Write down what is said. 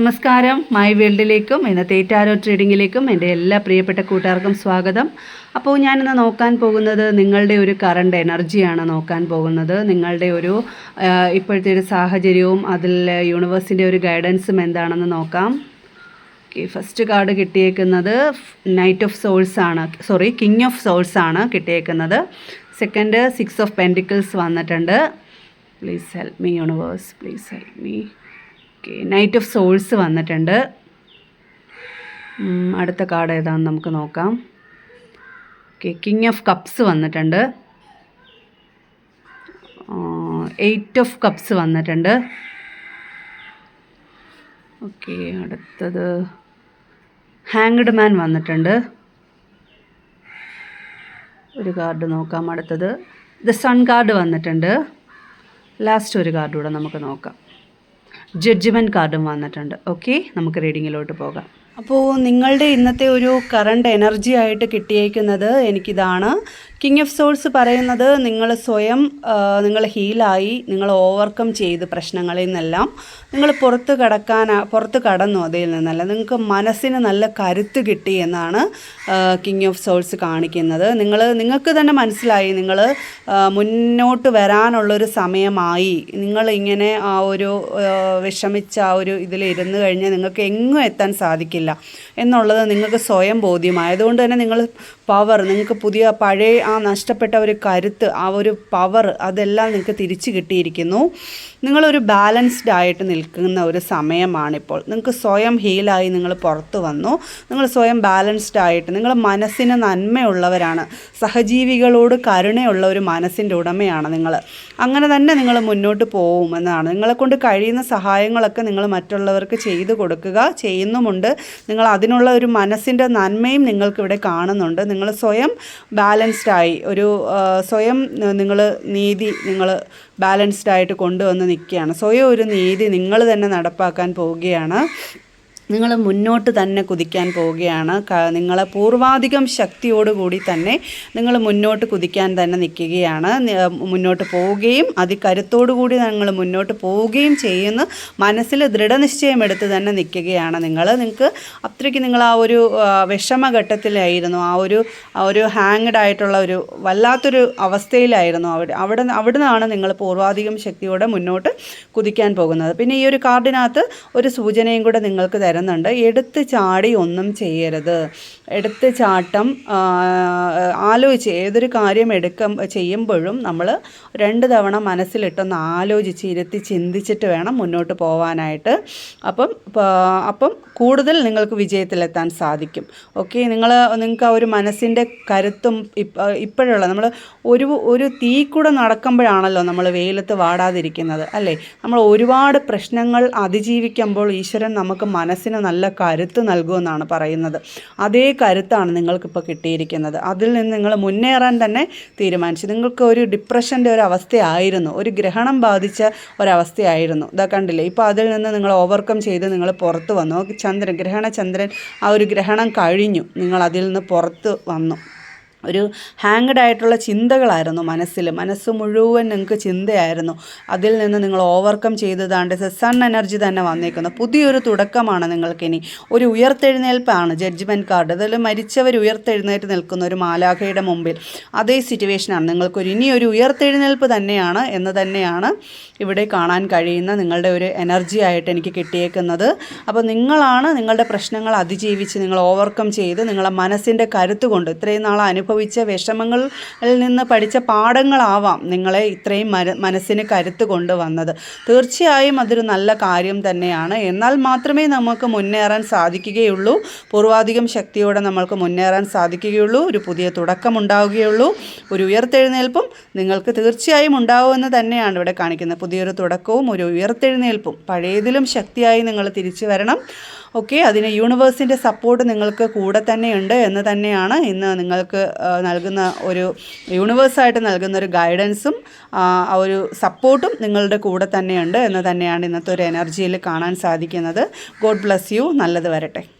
നമസ്കാരം. മൈ വേൾഡിലേക്കും ഇന്നത്തെ ടാരോ ട്രേഡിങ്ങിലേക്കും എന്റെ എല്ലാ പ്രിയപ്പെട്ട കൂട്ടുകാർക്കും സ്വാഗതം. അപ്പോൾ ഞാനിന്ന് നോക്കാൻ പോകുന്നത് നിങ്ങളുടെ ഒരു കറണ്ട് എനർജിയാണ് നോക്കാൻ പോകുന്നത്. നിങ്ങളുടെ ഒരു ഇപ്പോഴത്തെ ഒരു സാഹചര്യവും അതിൽ യൂണിവേഴ്സിന്റെ ഒരു ഗൈഡൻസും എന്താണെന്ന് നോക്കാം. ഓക്കെ ഫസ്റ്റ് കാർഡ് കിട്ടിയേക്കുന്നത് നൈറ്റ് ഓഫ് സോൾസ് ആണ്. സോറി കിങ് ഓഫ് സോൾസ് ആണ് കിട്ടിയേക്കുന്നത്. സെക്കൻഡ് സിക്സ് ഓഫ് പെന്റിക്കിൾസ് വന്നിട്ടുണ്ട്. Please help me universe please help me okay knight of souls വന്നിട്ടുണ്ട്. അടുത്ത കാർഡ് ഏതാണെന്ന് നമുക്ക് നോക്കാം. ഓക്കെ കിങ് ഓഫ് കപ്സ് വന്നിട്ടുണ്ട്. എയ്റ്റ് ഓഫ് കപ്സ് വന്നിട്ടുണ്ട്. ഓക്കെ അടുത്തത് ഹാങ്ഡ് മാൻ വന്നിട്ടുണ്ട്. ഒരു കാർഡ് നോക്കാം അടുത്തത്. ദ സൺ കാർഡ് വന്നിട്ടുണ്ട്. ലാസ്റ്റ് ഒരു കാർഡ് കൂടെ നമുക്ക് നോക്കാം. ജഡ്ജ്മെന്റ് കാർഡും വന്നിട്ടുണ്ട്. ഓക്കെ നമുക്ക് റീഡിങ്ങിലോട്ട് പോകാം. അപ്പോൾ നിങ്ങളുടെ ഇന്നത്തെ ഒരു കറണ്ട് എനർജി ആയിട്ട് കിട്ടിയേക്കുന്നത് എനിക്കിതാണ്. കിങ് ഓഫ് സോൾസ് പറയുന്നത് നിങ്ങൾ സ്വയം നിങ്ങൾ ഹീലായി നിങ്ങൾ ഓവർകം ചെയ്ത് പ്രശ്നങ്ങളിൽ നിന്നെല്ലാം നിങ്ങൾ പുറത്ത് കടക്കാൻ പുറത്ത് കടന്നു അതിൽ നിന്നല്ല. നിങ്ങൾക്ക് മനസ്സിന് നല്ല കരുത്ത് കിട്ടി എന്നാണ് കിങ് ഓഫ് സോൾസ് കാണിക്കുന്നത്. നിങ്ങൾ നിങ്ങൾക്ക് തന്നെ മനസ്സിലായി നിങ്ങൾ മുന്നോട്ട് വരാനുള്ളൊരു സമയമായി. നിങ്ങൾ ഇങ്ങനെ ആ ഒരു വിഷമിച്ച ആ ഒരു ഇതിൽ ഇരുന്ന് കഴിഞ്ഞാൽ നിങ്ങൾക്ക് എങ്ങും എത്താൻ സാധിക്കില്ല. എന്നുള്ളത് നിങ്ങൾക്ക് സ്വയം ബോധ്യമായതുകൊണ്ട് തന്നെ നിങ്ങൾ പവർ നിങ്ങൾക്ക് പുതിയ പഴയ ആ നഷ്ടപ്പെട്ട ഒരു കരുത്ത് ആ ഒരു പവർ അതെല്ലാം നിങ്ങൾക്ക് തിരിച്ചു കിട്ടിയിരിക്കുന്നു. നിങ്ങളൊരു ബാലൻസ്ഡ് ആയിട്ട് നിൽക്കുന്ന ഒരു സമയമാണിപ്പോൾ. നിങ്ങൾക്ക് സ്വയം ഹീലായി നിങ്ങൾ പുറത്ത് വന്നു. നിങ്ങൾ സ്വയം ബാലൻസ്ഡ് ആയിട്ട് നിങ്ങൾ മനസ്സിന് നന്മയുള്ളവരാണ്. സഹജീവികളോട് കരുണയുള്ള ഒരു മനസ്സിന്റെ ഉടമയാണ് നിങ്ങൾ. അങ്ങനെ തന്നെ നിങ്ങൾ മുന്നോട്ട് പോകുമെന്നാണ് നിങ്ങളെ കൊണ്ട് കഴിയുന്ന സഹായങ്ങളൊക്കെ നിങ്ങൾ മറ്റുള്ളവർക്ക് ചെയ്തു കൊടുക്കുക ചെയ്യുന്നുമുണ്ട്. നിങ്ങൾ അതിനുള്ള ഒരു മനസ്സിന്റെ നന്മയും നിങ്ങൾക്കിവിടെ കാണുന്നുണ്ട്. നിങ്ങൾ സ്വയം ബാലൻസ്ഡായി ഒരു സ്വയം നിങ്ങൾ നീതി നിങ്ങൾ ബാലൻസ്ഡ് ആയിട്ട് കൊണ്ടുവന്ന് നിൽക്കുകയാണ്. സ്വയം ഒരു നീതി നിങ്ങൾ തന്നെ നടപ്പാക്കാൻ പോവുകയാണ്. നിങ്ങൾ മുന്നോട്ട് തന്നെ കുതിക്കാൻ പോവുകയാണ്. നിങ്ങളെ പൂർവാധികം ശക്തിയോടുകൂടി തന്നെ നിങ്ങൾ മുന്നോട്ട് കുതിക്കാൻ തന്നെ നിൽക്കുകയാണ്. മുന്നോട്ട് പോവുകയും അതികരുത്തോടുകൂടി നിങ്ങൾ മുന്നോട്ട് പോവുകയും ചെയ്യുന്ന മനസ്സിൽ ദൃഢനിശ്ചയം എടുത്ത് തന്നെ നിൽക്കുകയാണ് നിങ്ങൾ നിങ്ങൾക്ക് അത്രയ്ക്ക് നിങ്ങൾ ആ ഒരു വിഷമഘട്ടത്തിലായിരുന്നു. ആ ഒരു ഒരു ഹാങ്ഡ് ആയിട്ടുള്ള ഒരു വല്ലാത്തൊരു അവസ്ഥയിലായിരുന്നു. അവിടെ അവിടെ അവിടെ നിന്നാണ് നിങ്ങൾ പൂർവാധികം ശക്തിയോടെ മുന്നോട്ട് കുതിക്കാൻ പോകുന്നത്. പിന്നെ ഈ ഒരു കാർഡിനകത്ത് ഒരു സൂചനയും കൂടെ നിങ്ങൾക്ക് തരുന്നുണ്ട് എടുത്ത് ചാടി ഒന്നും ചെയ്യരുത്. എടുത്ത് ചാട്ടം ആലോചിച്ച് ഏതൊരു കാര്യം എടുക്കും ചെയ്യുമ്പോഴും നമ്മൾ രണ്ട് തവണ മനസ്സിലിട്ടൊന്ന് ആലോചിച്ച് ഇരുത്തി ചിന്തിച്ചിട്ട് വേണം മുന്നോട്ട് പോകാനായിട്ട് അപ്പം അപ്പം കൂടുതൽ നിങ്ങൾക്ക് വിജയത്തിലെത്താൻ സാധിക്കും. ഓക്കെ? നിങ്ങൾ നിങ്ങൾക്ക് ആ ഒരു മനസ്സിന്റെ കരുത്തും ഇപ്പ ഇപ്പോഴുള്ള നമ്മൾ ഒരു ഒരു തീ നടക്കുമ്പോഴാണല്ലോ നമ്മൾ വെയിലത്ത് വാടാതിരിക്കുന്നത് അല്ലേ? നമ്മൾ ഒരുപാട് പ്രശ്നങ്ങൾ അതിജീവിക്കുമ്പോൾ ഈശ്വരൻ നമുക്ക് മനസ്സിന് നല്ല കരുത്ത് നൽകുമെന്നാണ് പറയുന്നത്. അതേ കരുത്താണ് നിങ്ങൾക്കിപ്പോൾ കിട്ടിയിരിക്കുന്നത്. അതിൽ നിന്ന് നിങ്ങൾ മുന്നേറാൻ തന്നെ തീരുമാനിച്ചു. നിങ്ങൾക്ക് ഒരു ഡിപ്രഷന്റെ ഒരു അവസ്ഥയായിരുന്നു. ഒരു ഗ്രഹണം ബാധിച്ച ഒരവസ്ഥയായിരുന്നു. ഇതാ കണ്ടില്ലേ? ഇപ്പോൾ അതിൽ നിന്ന് നിങ്ങൾ ഓവർകം ചെയ്ത് നിങ്ങൾ പുറത്ത് വന്നു. ചന്ദ്രൻ ഗ്രഹണ ചന്ദ്രൻ ആ ഒരു ഗ്രഹണം കഴിഞ്ഞു. നിങ്ങൾ അതിൽ നിന്ന് പുറത്ത് വന്നു. ഒരു ഹാങ്ഡ് ആയിട്ടുള്ള ചിന്തകളായിരുന്നു മനസ്സിൽ. മനസ്സ് മുഴുവൻ നിങ്ങൾക്ക് ചിന്തയായിരുന്നു. അതിൽ നിന്ന് നിങ്ങൾ ഓവർകം ചെയ്തതാണ്ട് സൺ എനർജി തന്നെ വന്നേക്കുന്നു. പുതിയൊരു തുടക്കമാണ് നിങ്ങൾക്കിനി. ഒരു ഉയർത്തെഴുന്നേൽപ്പാണ് ജഡ്ജ്മെന്റ് കാർഡ് അതിൽ മരിച്ചവർ ഉയർത്തെഴുന്നേറ്റ് നിൽക്കുന്ന ഒരു മാലാഖയുടെ മുമ്പിൽ. അതേ സിറ്റുവേഷനാണ് നിങ്ങൾക്കൊരു ഇനിയൊരു ഉയർത്തെഴുന്നേൽപ്പ് തന്നെയാണ് എന്ന് തന്നെയാണ് ഇവിടെ കാണാൻ കഴിയുന്ന നിങ്ങളുടെ ഒരു എനർജി ആയിട്ട് എനിക്ക് കിട്ടിയേക്കുന്നത്. അപ്പോൾ നിങ്ങളാണ് നിങ്ങളുടെ പ്രശ്നങ്ങൾ അതിജീവിച്ച് നിങ്ങൾ ഓവർകം ചെയ്ത് നിങ്ങളെ മനസ്സിന്റെ കരുത്ത് കൊണ്ട് ഇത്രയും നാൾ അനുഭവിച്ച വിഷമങ്ങളിൽ നിന്ന് പഠിച്ച പാഠങ്ങളാവാം നിങ്ങളെ ഇത്രയും മനസ്സിന് കരുത്ത് കൊണ്ടുവന്നത്. തീർച്ചയായും അതൊരു നല്ല കാര്യം തന്നെയാണ്. എന്നാൽ മാത്രമേ നമുക്ക് മുന്നേറാൻ സാധിക്കുകയുള്ളൂ. പൂർവാധികം ശക്തിയോടെ നമ്മൾക്ക് മുന്നേറാൻ സാധിക്കുകയുള്ളൂ. ഒരു പുതിയ തുടക്കം ഉണ്ടാവുകയുള്ളൂ. ഒരു ഉയർത്തെഴുന്നേൽപ്പും നിങ്ങൾക്ക് തീർച്ചയായും ഉണ്ടാവുമെന്ന് തന്നെയാണ് ഇവിടെ കാണിക്കുന്നത്. പുതിയൊരു തുടക്കവും ഒരു ഉയർത്തെഴുന്നേൽപ്പും. പഴയതിലും ശക്തിയായി നിങ്ങൾ തിരിച്ചു വരണം. ഓക്കെ അതിന് യൂണിവേഴ്സിന്റെ സപ്പോർട്ട് നിങ്ങൾക്ക് കൂടെ തന്നെയുണ്ട് എന്ന് തന്നെയാണ് ഇന്ന് നിങ്ങൾക്ക് നൽകുന്ന ഒരു യൂണിവേഴ്സായിട്ട് നൽകുന്ന ഒരു ഗൈഡൻസും ആ ഒരു സപ്പോർട്ടും നിങ്ങളുടെ കൂടെ തന്നെയുണ്ട് എന്ന് തന്നെയാണ് ഇന്നത്തെ ഒരു എനർജിയിൽ കാണാൻ സാധിക്കുന്നത്. ഗോഡ് ബ്ലസ് യു നല്ലത് വരട്ടെ.